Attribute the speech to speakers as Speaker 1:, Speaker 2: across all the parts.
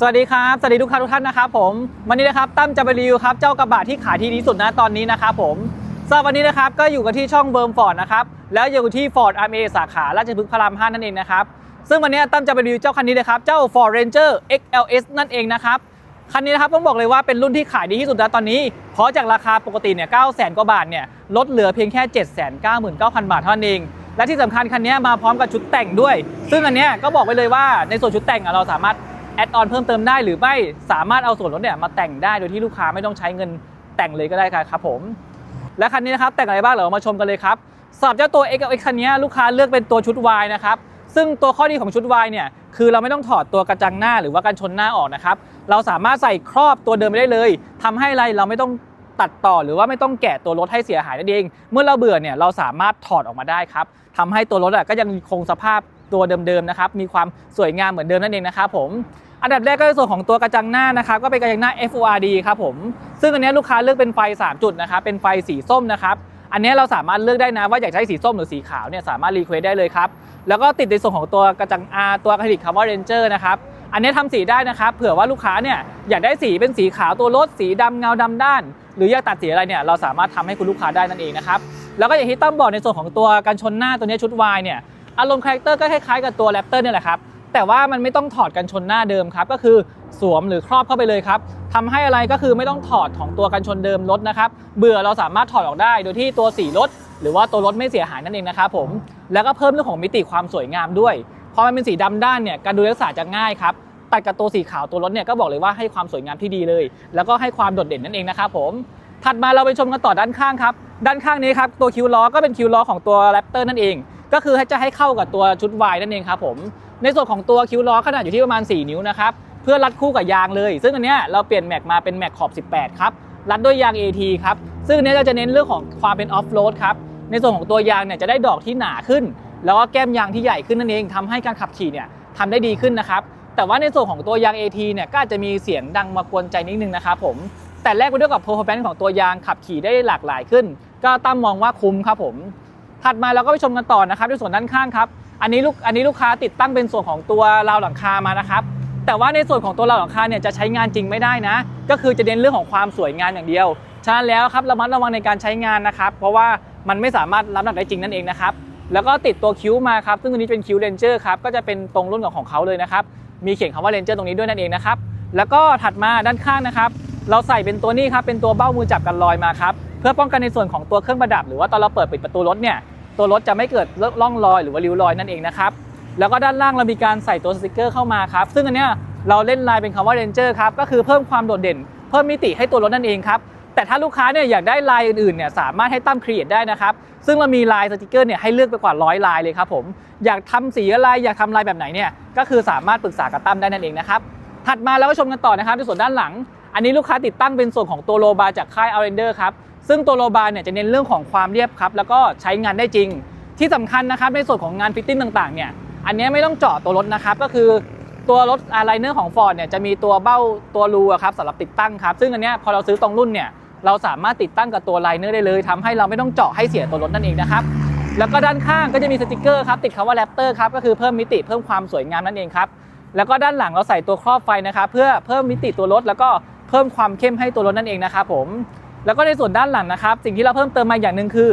Speaker 1: สวัสดีครับ สวัสดีทุกท่านทุกท่านนะครับผม วันนี้นะครับตั้มจะไปรีวิวครับเจ้ากระบะที่ขายที่ดีที่สุดนะตอนนี้นะครับผมสำหรับวันนี้นะครับก็อยู่กันที่ช่องเบิร์มฟอร์ดนะครับแล้วอยู่ที่ฟอร์ดอาร์เอสาขาราชพฤกษ์พระราม5นั่นเองนะครับซึ่งวันนี้ตั้มจะไปรีวิวเจ้าคันนี้เลยครับเจ้า Ford Ranger XLS นั่นเองนะครับคันนี้นะครับต้องบอกเลยว่าเป็นรุ่นที่ขายดีที่สุดนะตอนนี้ เพราะจากราคาปกติเนี่ย9 0 0 0 0กว่าบาทเนี่ยลดเหลือเพียงแค่ 799,000 บาทเท่านั้นเองและที่สำคัญคันนี้มาพร้อมกับชุดแต่งด้วย ซึ่งอันเนี้ก็บอกไว้เลยว่าในส่วนชุดแต่งเราสามารถ แอดออนเพิ่มเติมได้หรือไม่สามารถเอาส่วนลดเนี่ยมาแต่งได้โดยที่ลูกค้าไม่ต้องใช้เงินแต่งเลยก็ได้ครับผม และคันนี้นะครับแต่งอะไรบ้างเดี๋ยวเรามาชมกันเลยครับสำหรับเจ้าตัว XLX คันนี้ลูกค้าเลือกเป็นตัวชุด Y นะครับซึ่งตัวข้อดีของชุด Y เนี่ยคือเราไม่ต้องถอดตัวกระจังหน้าหรือว่ากันชนหน้าออกนะครับเราสามารถใส่ครอบตัวเดิมไปได้เลยทำให้อะไรเราไม่ต้องตัดต่อหรือว่าไม่ต้องแกะตัวรถให้เสียหายนั่นเอง เมื่อเราเบื่อเนี่ยเราสามารถถอดออกมาได้ครับทำให้ตัวรถอะก็ยังคงสภาพ ตัวเดิมๆนะครับมีความสวยงามเหมือนเดิมนั่นเองนะครับผมอันดับแรกก็ในส่วนของตัวกระจังหน้านะครับก็เป็นกระจังหน้า FORD ครับผมซึ่งอันนี้ลูกค้าเลือกเป็นไฟ 3 จุดนะครับเป็นไฟสีส้มนะครับอันนี้เราสามารถเลือกได้นะว่าอยากใช้สีส้มหรือสีขาวเนี่ยสามารถรีเควสได้เลยครับแล้วก็ติดในส่วนของตัวกระจังอาตัวอะคริลิกคำว่า Ranger นะครับอันนี้ทำสีได้นะครับเผื่อว่าลูกค้าเนี่ยอยากได้สีเป็นสีขาวตัวรถสีดำเงาดำด้าน หรืออยากตัดสีอะไรเนี่ยเราสามารถทำให้คุณลูกค้าได้นั่นเองนะครับแล้วก็อย่างที่ตั้มบอกในส่วนของตัวกันชนหน้าตัวนี้ชุด Y เนี่ย อารมณ์คาแรคเตอร์ก็คล้ายๆกับตัวแรปเตอร์เนี่ยแหละครับแต่ว่ามันไม่ต้องถอดกันชนหน้าเดิมครับก็คือสวมหรือครอบเข้าไปเลยครับทำให้อะไรก็คือไม่ต้องถอดของตัวกันชนเดิมรถนะครับเบื่อเราสามารถถอดออกได้ โดยที่ตัวสีรถหรือว่าตัวรถไม่เสียหายนั่นเองนะครับผมแล้วก็เพิ่มเรื่องของมิติความสวยงามด้วยพอมันเป็นสีดำด้านเนี่ยการดูแลรักษาจะง่ายครับตัดกับตัวสีขาวตัวรถเนี่ยก็บอกเลยว่าให้ความสวยงามที่ดีเลย แล้วก็ให้ความโดดเด่นนั่นเองนะครับผมถัดมาเราไปชมกันต่อด้านข้างครับด้านข้างนี้ครับตัวคิวล้อก็เป็นคิวล้อของตัวแรปเตอร์นั่นเอง ก็คือจะให้เข้ากับตัวชุด Y นั่นเองครับผมในส่วนของตัวคิวล้อขนาดอยู่ที่ประมาณ 4 นิ้วนะครับเพื่อรัดคู่กับยางเลย ซึ่งอันเนี้ยเราเปลี่ยนแม็กมาเป็นแม็กขอบ 18 ครับรัดด้วยยาง AT ครับซึ่งอันเนี้ยเราจะเน้นเรื่องของความเป็นออฟโรดครับในส่วนของตัวยางเนี่ยจะได้ดอกที่หนาขึ้น แล้วก็แก้มยางที่ใหญ่ขึ้นนั่นเองทำให้การขับขี่เนี่ยทำได้ดีขึ้นนะครับแต่ว่าในส่วนของตัวยาง AT เนี่ยก็อาจจะมีเสียงดังมากวนใจนิดนึงนะครับผมแต่แลกไปด้วยกับ performance ของตัวยางขับขี่ได้หลากหลายขึ้น ก็ตั้มมองว่าคุ้มครับผม ถัดมาเราก็ไปชมกันต่อนะครับในส่วนด้านข้างครับ อันนี้ลูกอันนี้ลูกค้าติดตั้งเป็นส่วนของตัวราวหลังคามานะครับ แต่ว่าในส่วนของตัวราวหลังคาเนี่ยจะใช้งานจริงไม่ได้นะ ก็คือจะเน้นเรื่องของความสวยงามอย่างเดียว ฉะนั้นแล้วครับระมัดระวังในการใช้งานนะครับ เพราะว่ามันไม่สามารถรับน้ำหนักได้จริงนั่นเองนะครับ แล้วก็ติดตัวคิ้วมาครับ ซึ่งตัวนี้เป็นคิ้วเรนเจอร์ครับ ก็จะเป็นตรงรุ่นของของเขาเลยนะครับ มีเขียนคำว่าเรนเจอร์ตรงนี้ด้วยนั่นเองนะครับ แล้วก็ถัดมาด้านข้างนะครับ เราใส่เป็นตัวนี้ครับ เป็นตัวเบ้ามือจับกันลอยมาครับ เพื่อป้องกันในส่วนของตัวเครื่องประดับ หรือว่าตอนเราเปิดปิดประตูรถเนี่ย ตัวรถจะไม่เกิดร่องรอยหรือว่าริ้วรอยนั่นเองนะครับแล้วก็ด้านล่างเรามีการใส่ตัวสติกเกอร์เข้ามาครับซึ่งอันเนี้ยเราเล่นลายเป็นคำว่า Ranger ครับก็คือเพิ่มความโดดเด่น เพิ่มมิติให้ตัวรถนั่นเองครับแต่ถ้าลูกค้าเนี่ยอยากได้ลายอื่นๆเนี่ยสามารถให้ตั้มครีเอทได้นะครับซึ่งเรามีลายสติกเกอร์เนี่ยให้เลือกไปกว่าร้อยลายเลยครับผมอยากทำสีอะไรอยากทำลายแบบไหนเนี่ยก็คือสามารถปรึกษากับตั้มได้นั่นเองนะครับถัดมาแล้วก็ชมกันต่อนะครับในส่วนด้านหลัง อันนี้ลูกค้าติดตั้งเป็นส่วนของตัวโลบาจากค่าย Outlander ครับ ซึ่งตัวโลบาเนี่ยจะเน้นเรื่องของความเรียบครับ แล้วก็ใช้งานได้จริง ที่สำคัญนะครับในส่วนของงานฟิตติ้งต่างๆเนี่ยอันนี้ไม่ต้องเจาะตัวรถนะครับก็คือตัวรถอะไรเนอร์ของ Ford เนี่ยจะมีตัวเบ้าตัวรูครับสำหรับติดตั้งครับ ซึ่งอันนี้พอเราซื้อตรงรุ่นเนี่ยเราสามารถติดตั้งกับตัวไลเนอร์ได้เลยทำให้เราไม่ต้องเจาะให้เสียตัวรถนั่นเองนะครับแล้วก็ด้านข้างก็จะมีสติกเกอร์ครับติดคำว่าแรปเตอร์ครับก็คือเพิ่มมิติเพิ่มความสวยงามนั่นเองครับแล้วก็ด้านหลังเราใส่ตัวครอบไฟนะครับเพื่อเพิ่มมิติตัวรถแล้วก็เพิ่มความเข้มให้ตัวรถนั่นเองนะครับผม แล้วก็ในส่วนด้านหลังนะครับ สิ่งที่เราเพิ่มเติมมาอย่างหนึ่งคือ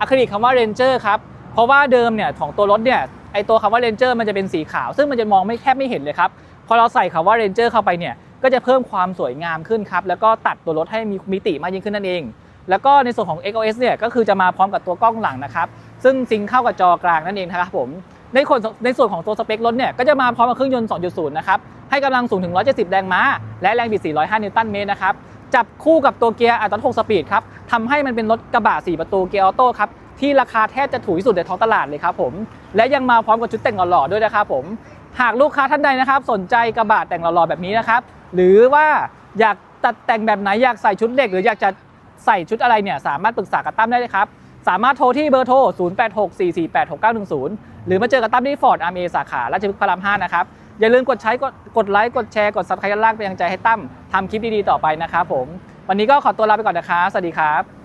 Speaker 1: อะคริลิกคำว่า Ranger ครับ เพราะว่าเดิมเนี่ยของตัวรถเนี่ยไอตัวคำว่า Ranger มันจะเป็นสีขาว ซึ่งมันจะมองไม่แทบไม่เห็นเลยครับ พอเราใส่คำว่า Ranger เข้าไปเนี่ยก็จะเพิ่มความสวยงามขึ้นครับ แล้วก็ตัดตัวรถให้มีมิติมากยิ่งขึ้นนั่นเอง แล้วก็ในส่วนของ XOS เนี่ยก็คือจะมาพร้อมกับตัวกล้องหลังนะครับ ซึ่งซิงเข้ากับจอกลางนั่นเองครับผม ในคนในส่วนของตัวสเปครถเนี่ยก็จะมาพร้อมกับเครื่องยนต์ 2.0 นะครับ ให้กำลังสูงถึง 170 แรงม้า และแรงบิด 405 นิวตันเมตรนะครับ จับคู่กับตัวเกียร์อัตโนมัติ6สปีดครับทำให้มันเป็นรถกระบะ4ประตูเกียร์ออโต้ครับที่ราคาแทบจะถูกที่สุดในท้องตลาดเลยครับผมและยังมาพร้อมกับชุดแต่งหล่อๆด้วยนะครับผมหากลูกค้าท่านใดนะครับ สนใจกระบะแต่งหล่อๆแบบนี้นะครับ หรือว่าอยากตัดแต่งแบบไหนอยากใส่ชุดเหล็ก หรืออยากจะใส่ชุดอะไรเนี่ยสามารถปรึกษากับตั้มได้เลยครับ สามารถโทรที่เบอร์โทร 0864486910 หรือมาเจอกับตั้มที่ฟอร์ดอาร์เอสาขาราชพฤกษ์พระราม 5 นะครับ อย่าลืมกดใช้กดกดไลค์กดแชร์กดซับสไครต์ด้านล่างเป็นกำลังใจให้ตั้มทำคลิปดีๆต่อไปนะครับผม วันนี้ก็ขอตัวลาไปก่อนนะครับสวัสดีครับ